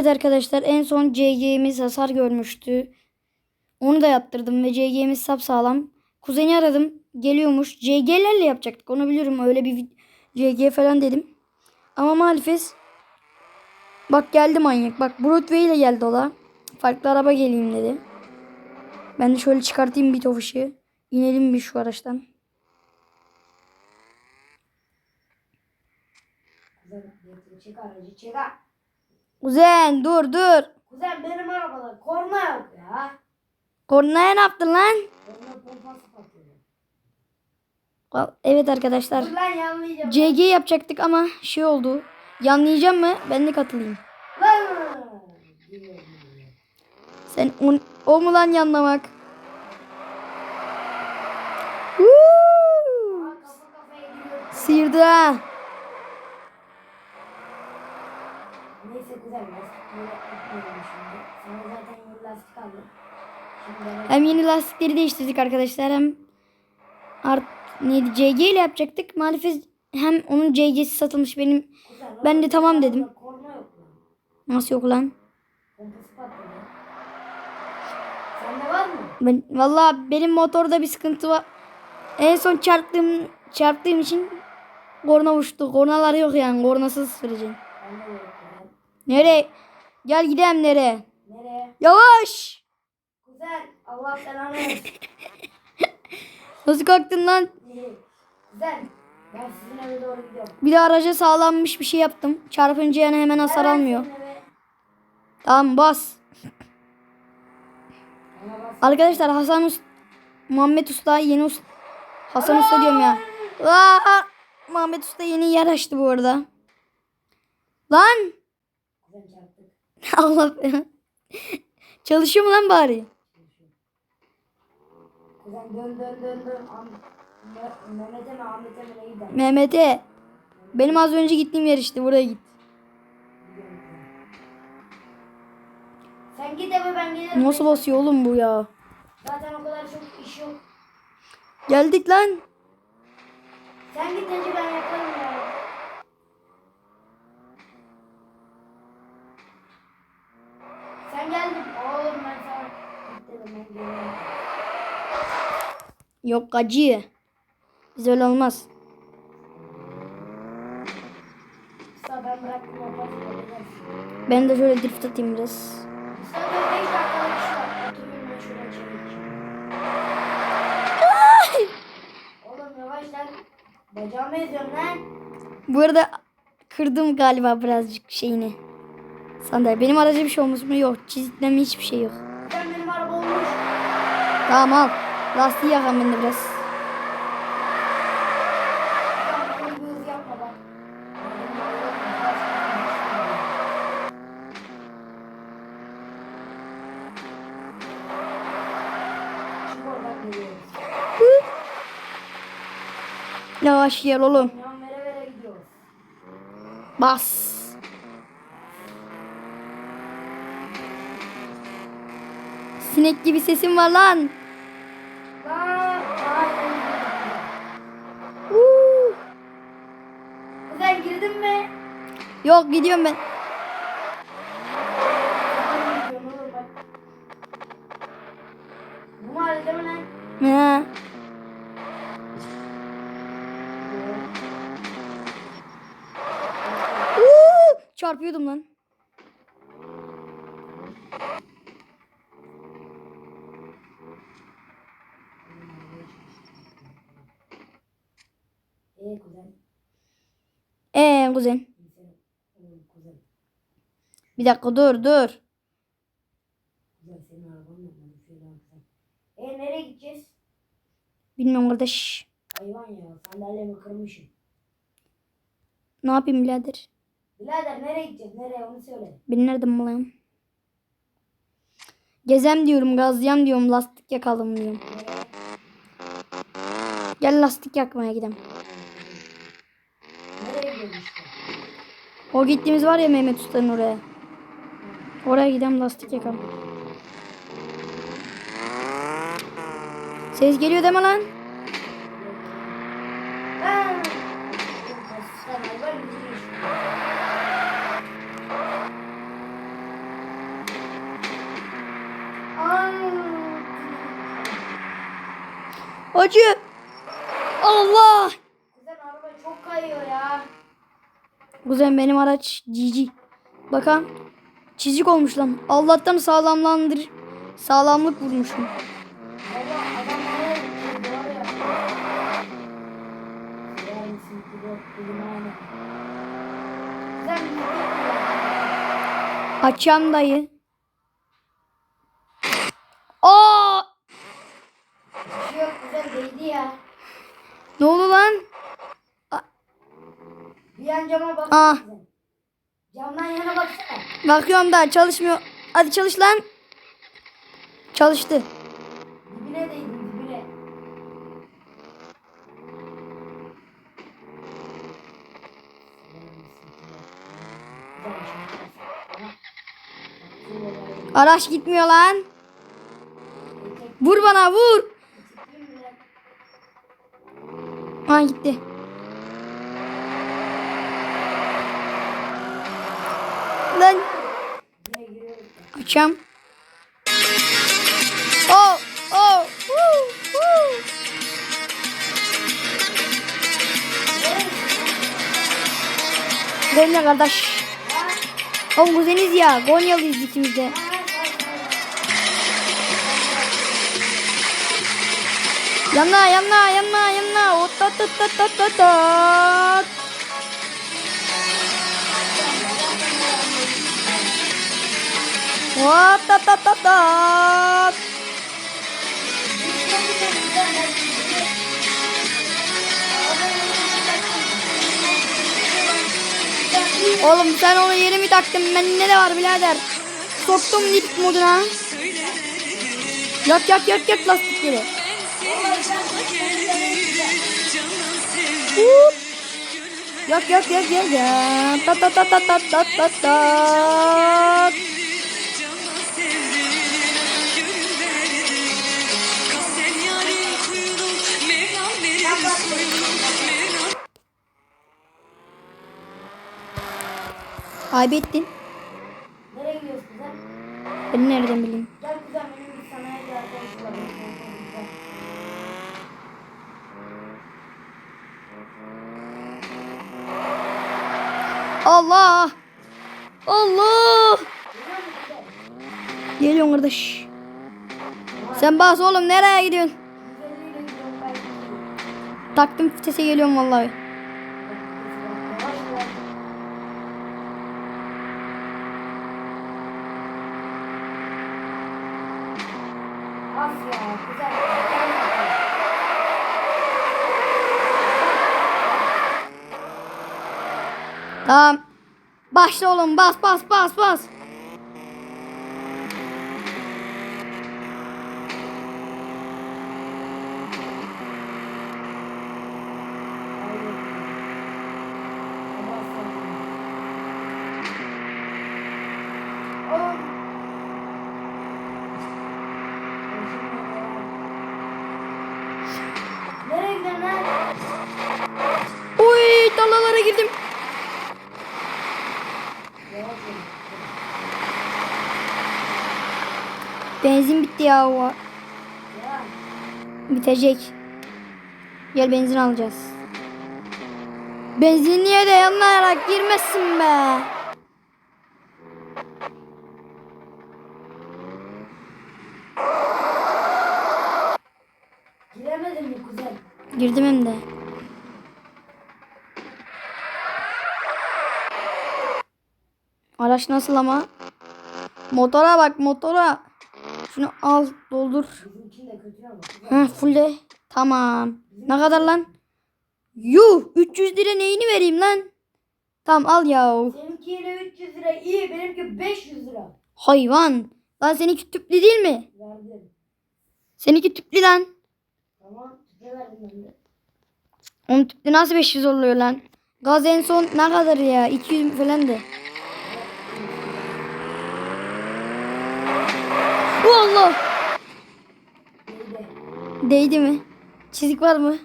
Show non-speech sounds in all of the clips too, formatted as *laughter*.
Evet arkadaşlar en son CG'miz hasar görmüştü. Onu da yaptırdım ve CG'miz sapsağlam. Kuzeni aradım. Geliyormuş. CG'lerle yapacaktık. Onu biliyorum. Öyle bir CG falan dedim. Ama maalesef bak geldi manyak. Bak Broadway ile geldi o da. Farklı araba geleyim dedi. Ben de şöyle çıkartayım bir tofuşu. İnelim bir şu araçtan. Çek aracı çek ha. Kuzen dur dur. Kuzen benim arabada korna yok ya. Kornaya ne yaptın lan? Korna pompası patlıyor. Evet arkadaşlar. Dur lan yanlayacağım. CG yapacaktık ama şey oldu. Yanlayacağım mı? Ben de katılayım. Lan. Sen o, o mu lan yanlamak? Ha. Kuzen lastikleri atmayalım şimdi. Sana zaten yeni lastik aldım. Şimdi ben Hem yeni lastikleri değiştirdik arkadaşlar hem art neydi CG ile yapacaktık. Maalesef hem onun CG'si satılmış benim. kuzen, Ben de tamam dedim. yok. Nasıl yok lan? Sende var mı? Ben vallahi benim motorda bir sıkıntı var. En son çarptığım çarptığım için korna uçtu. Kornalar yok yani. Kornasız yok kuzen. Nereye? Gel gidelim nereye? Nereye? Yavaş. Kuzen Allah versin. *laughs* Nasıl kalktın lan? Kuzen ben sizin eve doğru gidiyorum. Bir de araca sağlanmış bir şey yaptım. Çarpınca yani hemen hasar Hemen almıyor. sizin eve- Tamam bas. Ona bas. Arkadaşlar Hasan Usta, Muhammed Usta yeni Usta. Hasan Usta diyorum ya. Aa, Muhammed Usta yeni yer açtı bu arada. Lan. *laughs* Allah. Çalışıyor mu lan bari? Kuzen dön dön dön dön. Am Me- Mehmet'e mi Ahmet'e mi neyi der? Mehmet'e. Benim az önce gittiğim yer işte buraya git. Sen git eve ben gelirim. Nasıl basıyor oğlum bu ya? Zaten o kadar çok iş yok. Geldik lan. Sen git önce ben yaparım ya. Sen geldin. Oğlum ben sana git dedim ben geliyorum. Yok acı. Biz öyle olmaz. Ben de şöyle drift atayım biraz. Usta dur 5 dakikalık iş var. Oturayım ben şuraya çekeyim. Oğlum yavaş lan. Bacağımı lan. Bu arada kırdım galiba birazcık şeyini. Sandalye. Benim araca bir şey olmuş mu? Yok. Çizitleme hiçbir şey yok. Sen benim araba olmuş. Tamam al. Lastiği yakan ben de biraz. Yavaş gel oğlum. Bas. Sinek gibi sesim var. Lan. Hayır. Uuu. Kuzen girdin mi? Yok gidiyorum ben. Bu mu halledeme lan? Uuu. Çarpıyordum lan. Ee kuzen. Ee kuzen. Bir dakika dur dur. Kuzen. Ee nereye gideceğiz? Bilmiyorum kardeş. Hayvan ya sandalyemi kırmışım. Ne yapayım birader? Birader nereye gideceğiz? Nereye onu söyle. Ben nereden bulayım? Gezem diyorum, gazlayam diyorum, lastik yakalım diyorum. Gel lastik yakmaya gidelim. Nereye gidiyoruz işte? O gittiğimiz var ya Mehmet Usta'nın oraya. Oraya gidelim lastik yakalım. Ses geliyor deme lan. Acı. Allah. Kuzen araba çok kayıyor ya. Kuzen benim araç cici. Bakalım. Çizik olmuş lan. Allah'tan sağlamlandır. Sağlamlık vurmuşum. Açam dayı. Aa! Yok kuzen değdi ya. Ne oldu lan? Bir yan cama baksana Aa. Camdan yana baksana. Bakıyorum da çalışmıyor. Hadi çalış lan. Çalıştı. Dibine değdim dibine. Araç gitmiyor lan. Vur bana vur. Ha gitti. Lan açam. Oh oh. Woo, woo. Benimle kardeş. Oğlum kuzeniz ya. Konyalıyız ikimiz de. Yanına yanına yanına yanına. Ot ot ot ot ot ot Oğlum sen onu yere mi taktın? Bende de var birader. Soktum dip moduna. Yak yak yak yak lastikleri. Hup. Yak yak yak yak yak. Ta ta ta ta ta ta ta ta. Kaybettin. Nereye gidiyorsun kuzen? Ben nereden bileyim? Gel kuzen benim bir sanayi. Gel. Allah. Allah. Geliyorum kardeş. Sen bas oğlum nereye gidiyorsun? Taktım vitese geliyorum vallahi. Yavaş yavaş. As ya güzel. Tamam. Başla oğlum bas bas bas bas. Nereye gidiyorsun lan? Uy talalara girdim. Yavaş yürü. Benzin bitti ya. o. Bitecek. Gel benzin alacağız. Benzinliğe de yanlayarak girmezsin be. Giremedin mi kuzen? Girdim hem de. Araç nasıl ama? Motora bak motora. Şunu al doldur. Heh fulle. Tamam. Ne kadar lan? Yuh 300 lira neyini vereyim lan? Tamam al ya. Seninkiyle 300 lira iyi. Benimki 500 lira. Hayvan. Lan seninki tüplü değil mi? Verdim. Seninki tüplü lan. Tamam. Ne verdim ben de? Oğlum tüplü nasıl 500 oluyor lan? Gaz en son ne kadar ya? 200 falan de. Allah. Neydi? Değdi mi? Çizik var mı?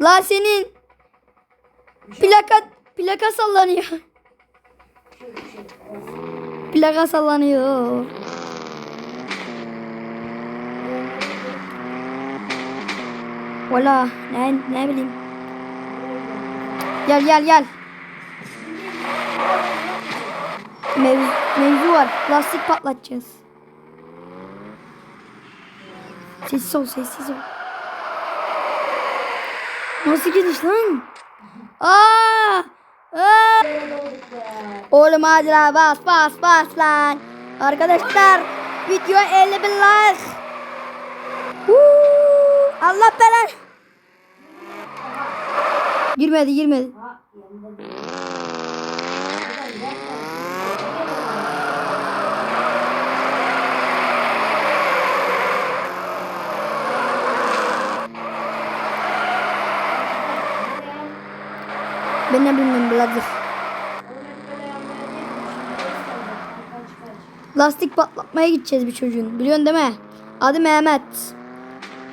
La senin plaka plaka sallanıyor. Plaka sallanıyor. Valla ne, ne bileyim. Gel gel gel. Mevzu, mevzu var. Lastik patlatacağız. Sessiz ol sessiz ol. Nasıl gidiş lan? Aa! Aa! Oğlum hadi lan bas bas bas lan. Arkadaşlar video 50 bin like. Allah belanı. Girmedi girmedi. Ha yanında değil. Güzel, güzel. Ben ne bilmiyorum birader. Lastik patlatmaya gideceğiz bir çocuğun. Biliyorsun değil mi? Adı Mehmet.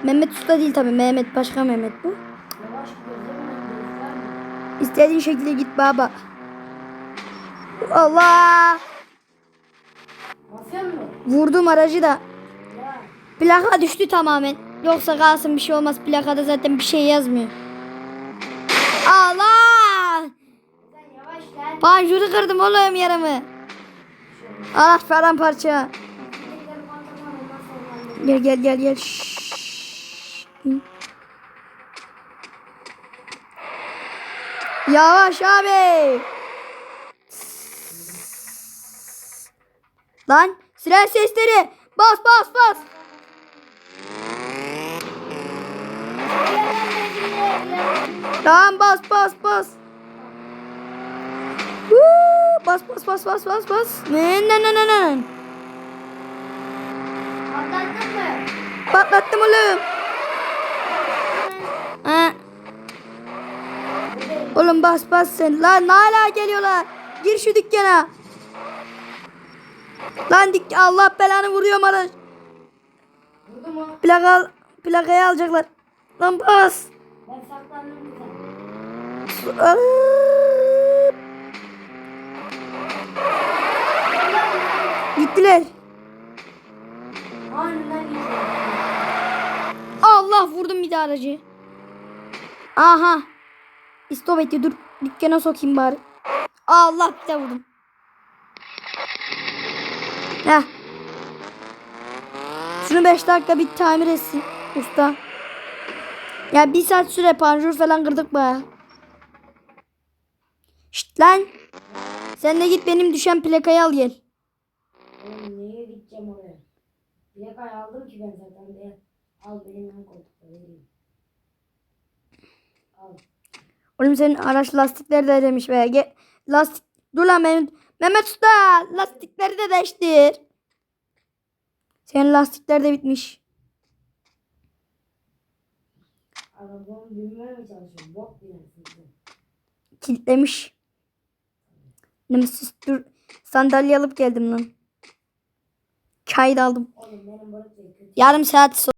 Mehmet Usta değil tabii. Mehmet başka Mehmet bu. İstediğin şekilde git baba. Allah! Vurdum aracı da. Plaka düştü tamamen. Yoksa kalsın bir şey olmaz. Plakada zaten bir şey yazmıyor. Allah! Panjuru kırdım oğlum yarımı. Allah ondan sonra Gel gel gel gel. Şşş. Yavaş abi. Lan siren sesleri. Bas bas bas. Tamam bas bas bas. Bas bas bas bas bas bas. Ne ne ne ne ne. Patlattın mı? Patlattım oğlum. Ha. Oğlum bas bas sen. Lan hala geliyorlar. Gir şu dükkana. Lan dik Allah belanı vuruyor araç. Vurdu mu? Plaka plakayı alacaklar. Lan bas. Ben saklandım. Aa! Gittiler. Allah vurdum bir aracı. Aha. Stop etti dur. Dükkana sokayım bari. Allah bir de vurdum. Heh. Şunu 5 dakika bir tamir etsin usta. Ya bir saat süre panjur falan kırdık baya. Şşt lan. Sen de git benim düşen plakayı al gel. Oğlum neye gideceğim oraya? Plakayı aldım ki ben zaten de. Al benim yan koltukta vereyim. Al. Oğlum senin araç lastikleri de demiş be. Ge lastik dur lan Mehmet. Mehmet Usta lastikleri de değiştir. Senin lastikler de bitmiş. Arabamı binmeye mi çalışıyorum? Bok sen. Kilitlemiş. Nemesis dur. Sandalye alıp geldim lan. Çay da aldım. Kötü. Yarım saat sonra.